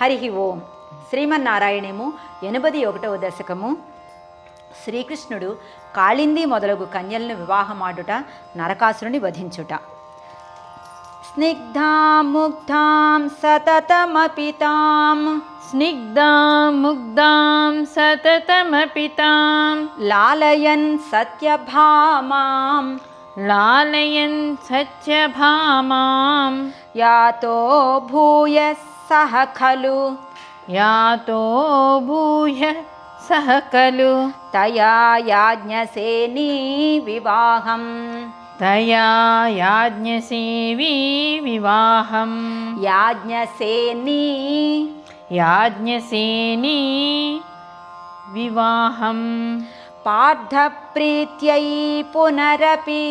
హరి ఓం. శ్రీమన్నారాయణేము ఎనభై ఒకటవ దశకము. శ్రీకృష్ణుడు కాళింది మొదలగు కన్యలను వివాహమాడుట నరకాసురుని వధించుట. స్నిగ్ధాం ముగ్ధాం సతతమపితాం. స్నిగ్ధాం ముగ్ధాం సతతమపితాం. లాలయన్ సత్యభామాం. లాలయన్ సత్యభామాం. యాతో భూయస్ सः खलु। यातो भूय सः खलु। तया याज्ञसेनी याज्ञसेनिवाहं तया याज्ञसेविवाहं याज्ञसेनि याज्ञसेनी याज्ञसेनी विवाहं पार्थप्रीत्यै पुनरपि।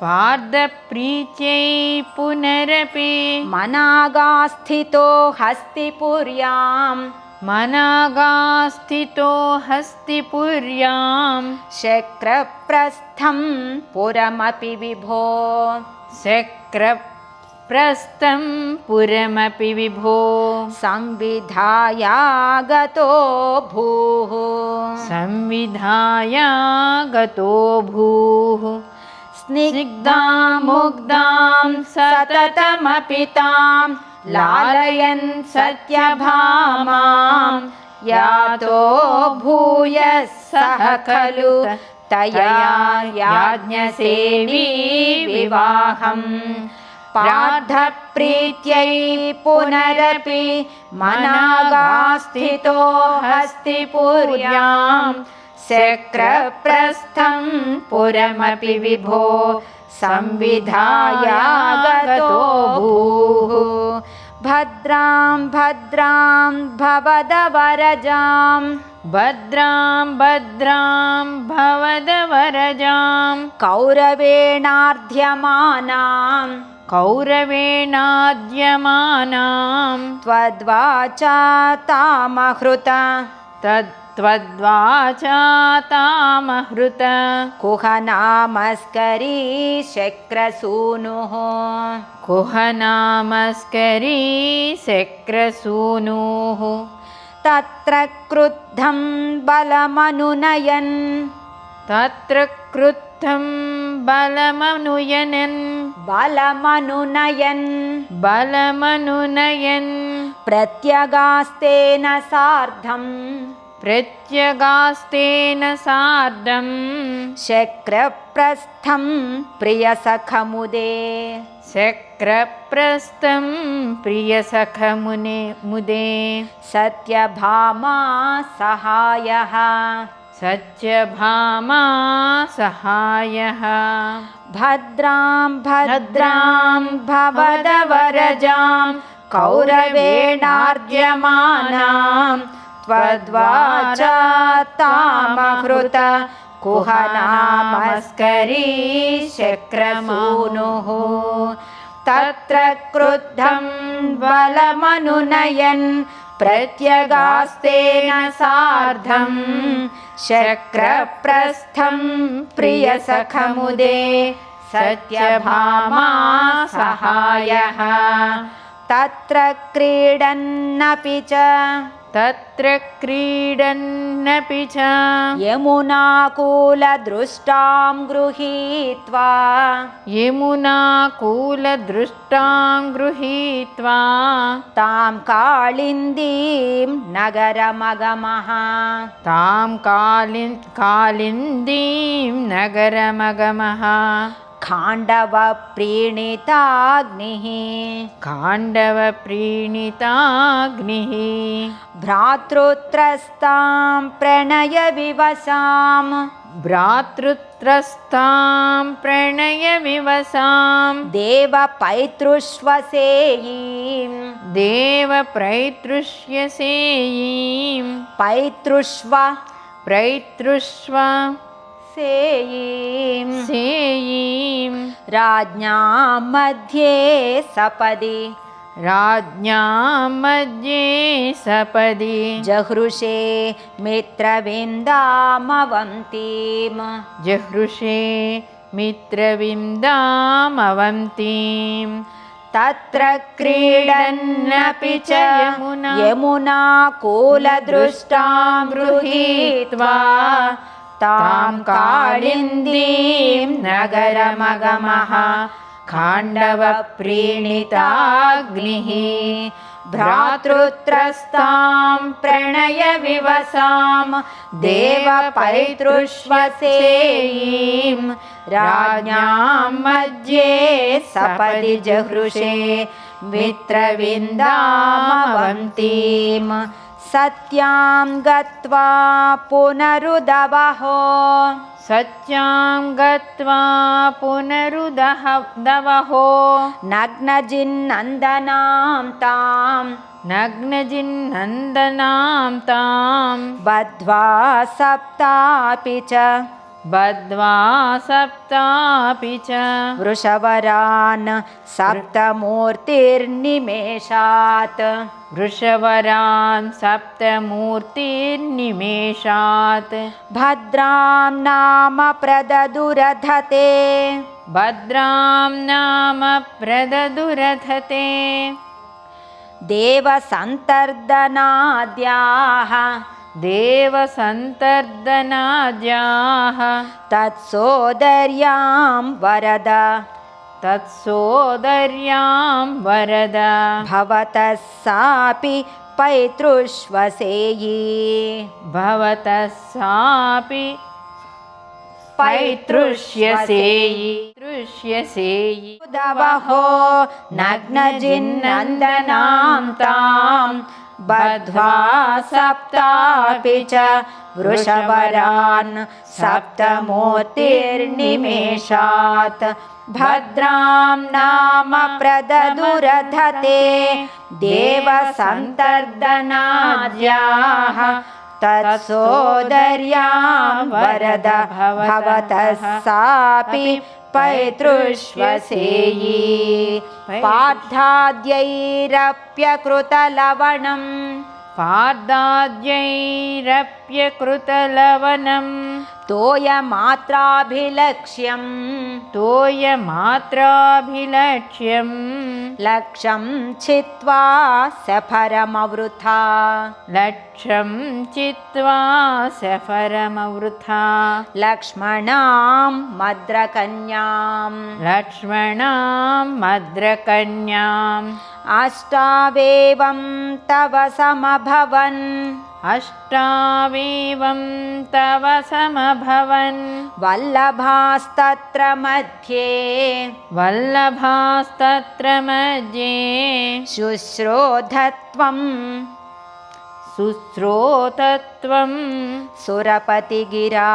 पार्दप्रीत्यै पुनरपि मनागास्थितो हस्तिपुर्याम् मनागास्थितो हस्तिपुर्यां। शक्रप्रस्थं पुरमपि विभो। शक्रप्रस्थं पुरमपि विभो। संविधाया गतो भूः। संविधाया गतो भूः। स्निग्धां मुग्धां सततमपितां लालयन् सत्यभामां यातो भूयः सह खलु तया याज्ञसेवी विवाहम्। पाठप्रीत्यै पुनरपि मनागास्थितो हस्तिपुर्याम्। शक्रप्रस्थं पुरमपि विभो संविधायागतो भूः। भद्रां भद्रां भवद भद्रां भद्रां भवदवरजां कौरवेणार्ध्यमानां कौरवेणाद्यमानां त्वद्वाचा तामहृत। तद् तत्त्वद्वाचा तामहृत कुहनामस्करी शक्रसूनुः। कुहनामस्करी शक्रसूनुः। तत्र क्रुद्धं बलमनुनयन्। तत्र क्रुद्धं बलमनुयनन्। बलमनुनयन्। बलमनुनयन्। प्रत्यगास्तेन सार्धं प्रत्यगास्तेन सार्धं। शक्रप्रस्थं प्रियसखमुदे। शक्रप्रस्थं प्रियसखमुने मुदे। सत्यभामा सहायः। सत्यभामा सहायः। भद्रां भद्रां भवदवरजां कौरवेणार्ज्यमानां त्वद्वाचा तामहृत कुहनामस्करी शक्रमूनुः तत्र क्रुद्धं बलमनुनयन् प्रत्यगास्तेन सार्धं शक्रप्रस्थं प्रियसखमुदे सत्यभामा सहायः। तत्र क्रीडन्नपि च तत्र क्रीडन्नपि च यमुनाकूलदृष्टां गृहीत्वा। यमुनाकूलदृष्टां गृहीत्वा। तां काळिन्दीं नगरमगमः। तां कालिन् कालिन्दीं नगरमगमः खाण्डवप्रीणिताग्निः काण्डवप्रीणिताग्निः भ्रातृत्रस्तां प्रणयविवसाम् भ्रातृत्रस्तां प्रणयविवसां देवपैतृष्वसेयीं देवप्रैतृष्यसेयीं पैतृष्व। प्रैतृष्व सेयीं सेयीं राज्ञां मध्ये सपदि। राज्ञां मध्ये सपदि। जहृषे मित्रविन्दामवन्तीं जहृषे मित्रविन्दामवन्तीं तत्र क्रीडन्नपि च यमुना। यमुना कूलदृष्टां गृहीत्वा तां काळिन्दीं नगरमगमः खाण्डवप्रीणिताग्निः भ्रातृत्रस्तां प्रणयविवसां देवपैतृष्वसेयीं राज्ञां मध्ये सपदि जहृषे मित्रविन्दामवन्तीं सत्यां गत्वा पुनरुदवहो। सत्यां गत्वा पुनरुदह दवहो नग्नजिन्नन्दनां तां। नग्नजिन्नन्दनां तां। बद्ध्वा सप्तापि च बद्ध्वा सप्तापि च। वृषवरान् सप्तमूर्तिर्निमेषात्। वृषवरान् सप्तमूर्तिर्निमेषात्। भद्रां नाम प्रददुरधते। भद्रां नाम प्रददुरथते देवसन्तर्दनाद्याः देवसन्तर्दनाद्याः तत्सोदर्यां वरद। तत्सोदर्यां वरद। भवतः सापि पैतृष्वसेयी। भवतः सापि पैतृष्यसेयि। तृष्यसेयि। उदवहो नग्नजिन्नन्दनां तां बद्ध्वा सप्तापि च वृषवरान् सप्तमूर्तिर्निमेषात् भद्रां नाम प्रददुरधते देवसन्तर्दनाद्याः। तत्सोदर्यां वरद भवतः सापि पैतृष्वसेयी पार्थाद्यैरप्यकृतलवणम्। पादाद्यैरप्यकृतलवनं तोयमात्राभिलक्ष्यम् तोयमात्राभिलक्ष्यं लक्षं छित्त्वा सफरमवृथा। लक्ष्यं चित्वा सफरमवृथा। लक्ष्मणां मद्रकन्याम्। लक्ष्मणां मद्रकन्याम्। अष्टावेवं तव समभवन् अष्टावेवं तव समभवन्। वल्लभास्तत्र मध्ये। वल्लभास्तत्र मध्ये। शुश्रोधत्वं। शुश्रोतत्वं। सुरपतिगिरा।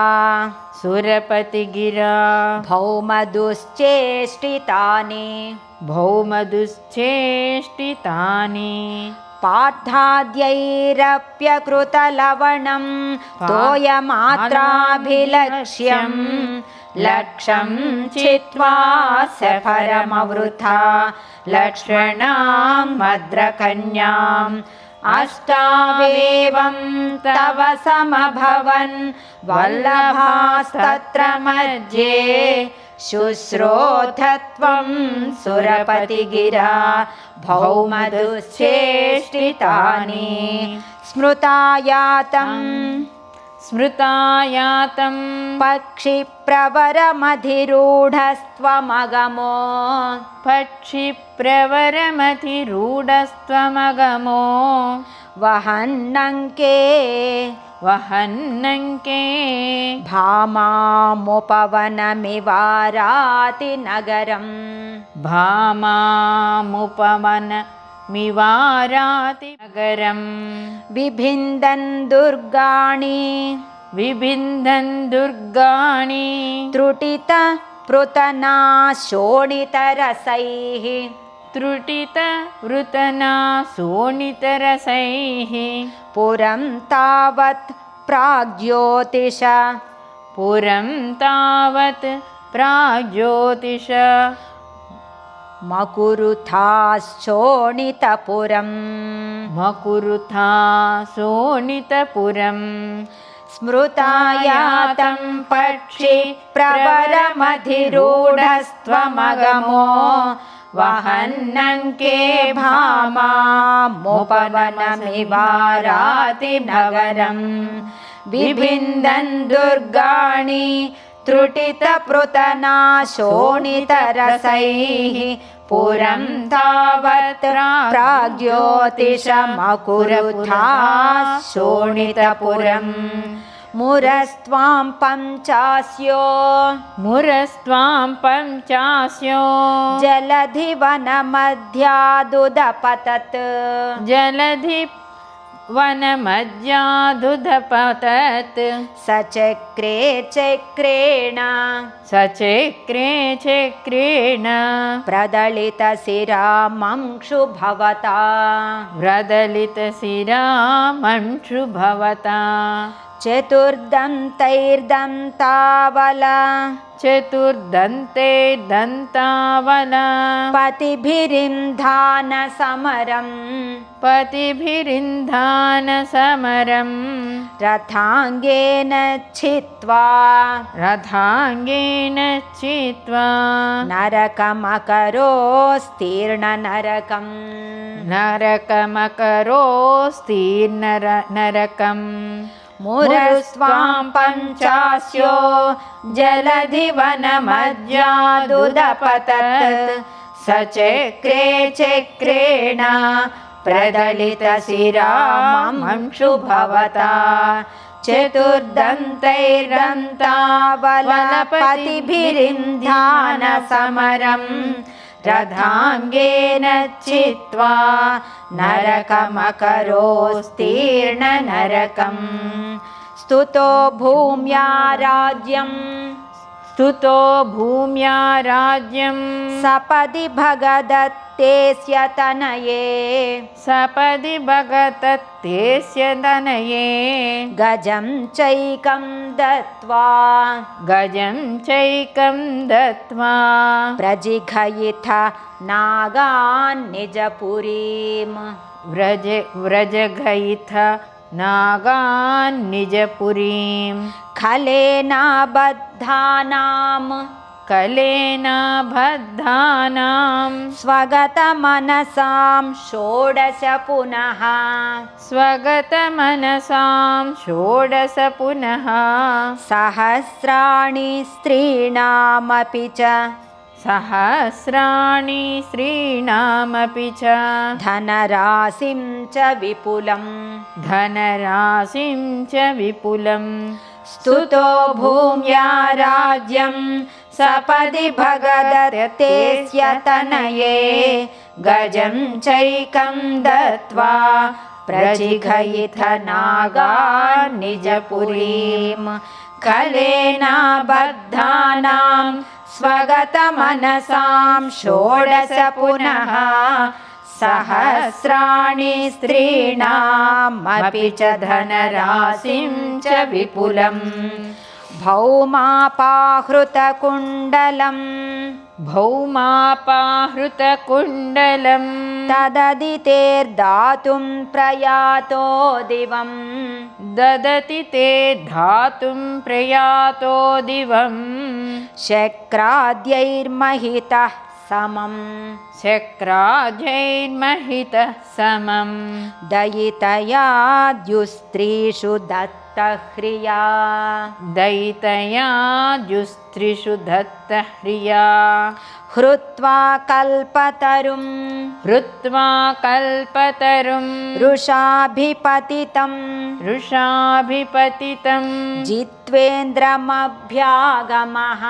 सुरपतिगिरा। भौमदुश्चेष्टितानि। भौमदुश्चेष्टितानि पार्थाद्यैरप्यकृतलवणं तोयमात्राभिलक्ष्यं लक्षं छित्त्वा सफरमवृथा लक्ष्मणां मद्रकन्याम् अष्टावेवं तव समभवन् वल्लभास्तत्र मध्ये शुश्रोधत्वं सुरपतिगिरा भौमदुश्चेष्टितानि स्मृतायातम् स्मृतायातं पक्षिप्रवरमधिरूढस्त्वमगमो पक्षिप्रवरमतिरूढस्त्वमगमो वहन्नङ्के वहन्नङ्के। भामामुपवनमिवारातिनगरम्। भामामुपवनमिवाराति नगरम् बिभिन्दन् दुर्गाणि। विबिन्धन् दुर्गाणि। त्रुटित पृतना शोणितरसैः त्रुटितवृतना शोणितरसैः पुरं तावत् प्राग्ज्योतिष। पुरं तावत् प्राग्ज्योतिष। मकुरुथाश्चोणितपुरम् मकुरुथा शोणितपुरम् स्मृतायातं पक्षि प्रवरमधिरूढस्त्वमगमो वहन्नङ्के भामामुपवनमिवाराति नगरम्। बिभिन्दन् दुर्गाणि त्रुटितपृतना शोणितरसैः पुरं तावत् प्राग्ज्योतिषमकुरुथा शोणितपुरम् मुरस्त्वां पञ्चास्यो। मुरस्त्वां पञ्चास्यो। जलधिवनमध्यादुदपतत्। जलधि वनमज्जादुधपतत् स चक्रे चक्रेण। सचक्रे चक्रेण। प्रदलितशिरामंशु भवता व्रदलितशिरामंशु भवता चतुर्दन्तैर्दन्तावल। चतुर्दन्ते दन्तावल पतिभिरिन्धानसमरम् पतिभिरिन्धानसमरं रथाङ्गेन छित्त्वा। रथाङ्गेन चित्वा नरकमकरोस्तीर्णनरकम् नरकमकरोस्तीर्नर नरकम् मुरस्त्वां पञ्चास्यो जलधिवनमज्जादुदपतत् स चक्रे चक्रेण प्रदलितशिरामंशु भवता चतुर्दन्तैर्दन्तावलपतिभिरिन्ध्यानसमरम् रथाङ्गेन चित्वा नरकमकरोस्तीर्णनरकम् स्तुतो भूम्या राज्यम् स्तुतो भूम्या राज्यं सपदि भगदत्तेस्य तनये सपदि भगतत्यस्य तनये गजं चैकं दत्त्वा। गजं चैकं दत्त्वा। प्रजिघयिथ नागान् निजपुरीम्। व्रज व्रजघयिथ नागान् निजपुरीं खलेनाबद्धानां कलेन बद्धानां स्वगतमनसां षोडश पुनः। स्वगतमनसां षोडश पुनः। सहस्राणि स्त्रीणामपि च सहस्राणि स्त्रीणामपि च धनराशिं च विपुलम् धनराशिं च विपुलम् स्तुतो भूम्या राज्यं सपदि भगदत्तेस्य तनये। गजं चैकं दत्त्वा प्रजिघयिथ नागान् निजपुरीं कलेनाबद्धानां स्वगतमनसां षोडश पुनः सहस्राणि स्त्रीणामपि च धनराशिं च विपुलम्। भौमापाहृतकुण्डलम् भौमापाहृतकुण्डलं तददितेर्दातुं प्रयातो दिवम्। ददति ते धातुं प्रयातो दिवम्। शक्राद्यैर्महितः समम् शक्राजैर्महितः समं दयितयाद्युस्त्रीषु दत्तह्रिया। दयितया जुस्त्रिषु दत्तह्रिया। हृत्वा कल्पतरुं हृत्वा कल्पतरुं रुषाभिपतितं वृषाभिपतितं जित्वेन्द्रमभ्यागमः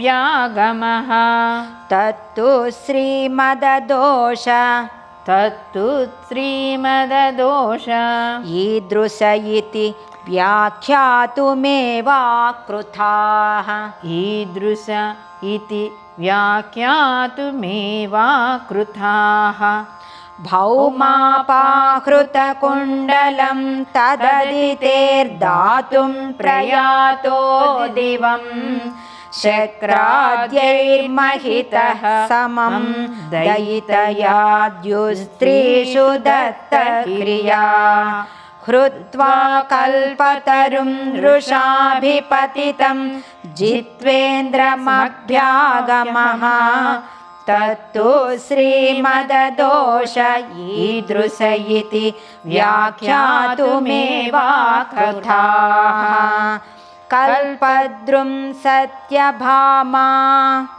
जित्वेन्द्रमभ्यागमः तत्तु श्रीमददोष। तत्तु श्रीमददोष। ईदृश इति व्याख्यातुमेवाकृथाः। ईदृश इति व्याख्यातुमेवा कृताः भौमापाहृतकुण्डलं तददितेर्दातुं प्रयातो दिवम् शक्राद्यैर्महितः समं दयितयाद्युस्त्रीषु दत्तक्रिया हृत्वा कल्पतरुं रुषाभिपतितं जित्वेन्द्रमभ्यागमः। तत्तु श्रीमददोष ईदृश इति व्याख्यातुमेवाकृताः कल्पद्रुं सत्यभामा।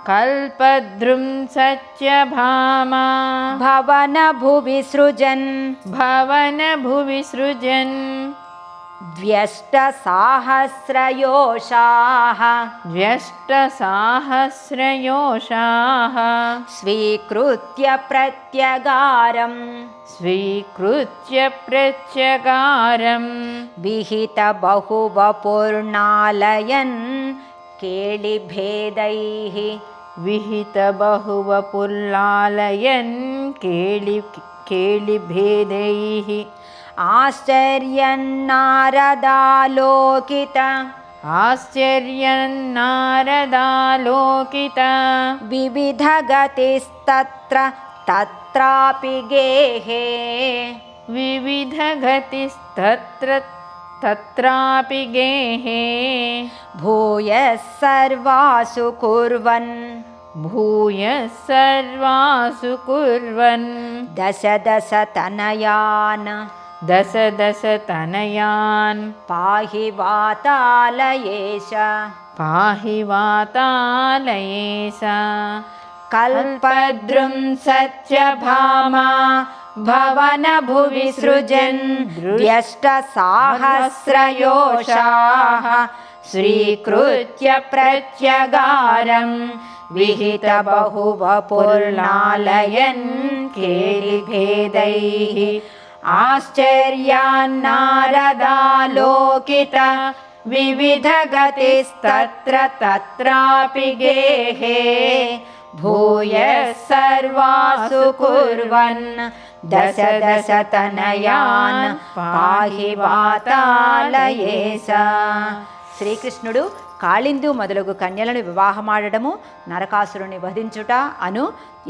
कल्पद्रुं सत्यभामा। भवनभुवि सृजन् भवनभुवि सृजन् द्व्यष्टसाहस्रयोषाः। व्यष्टसाहस्रयोषाः स्वीकृत्य प्रत्यगारम्। स्वीकृत्य प्रत्यगारम् विहितबहुवपूर्णालयन् केलिभेदैः विहितबहुवपुल्लालयन् केळि केलिभेदैः आश्चर्यन्नारदालोकित। आश्चर्यन्नारदालोकित। विविधगतिस्तत्र तत्रापि गेहे विविधगतिस्तत्र तत्रापि गेहे भूयः सर्वासु कुर्वन्। भूयः सर्वासु कुर्वन्। दश दश तनयान् दश दश तनयान्। पाहि वातालयेश। पाहि वातालयेश। कल्पद्रुं सत्यभामा भवनभुवि सृजन् द्व्यष्टसाहस्रयोषाः स्वीकृत्य प्रत्यगारम् विहितबहुवपूर्णालयन् केलिभेदैः आश्चर्यान्नारदालोकित विविधगतिस्तत्र तत्रापि गेहे भूयः सर्वासु कुर्वन् दश दश तनयान् పాహి వాతాలయేస శ్రీకృష్ణుడు కాళిందు మొదలగు కన్యలను వివాహమాడడము నరకాసురుని వధించుట అను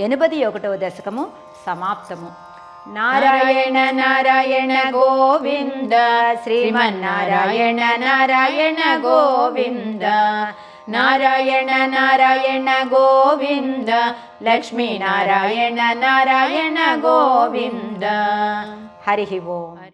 ఎనిమిది ఒకటవ దశకము సమాప్తము ನಾರಾಯಣ ನಾರಾಯಣ ಗೋವಿಂದ ಶ್ರೀಮನ್ನಾರಾಯಣ ನಾರಾಯಣ ಗೋವಿಂದ ನಾರಾಯಣ ನಾರಾಯಣ ಗೋವಿಂದ ಲಕ್ಷ್ಮೀನಾರಾಯಣ ನಾರಾಯಣ ಗೋವಿಂದ. ಹರಿ ಓಂ.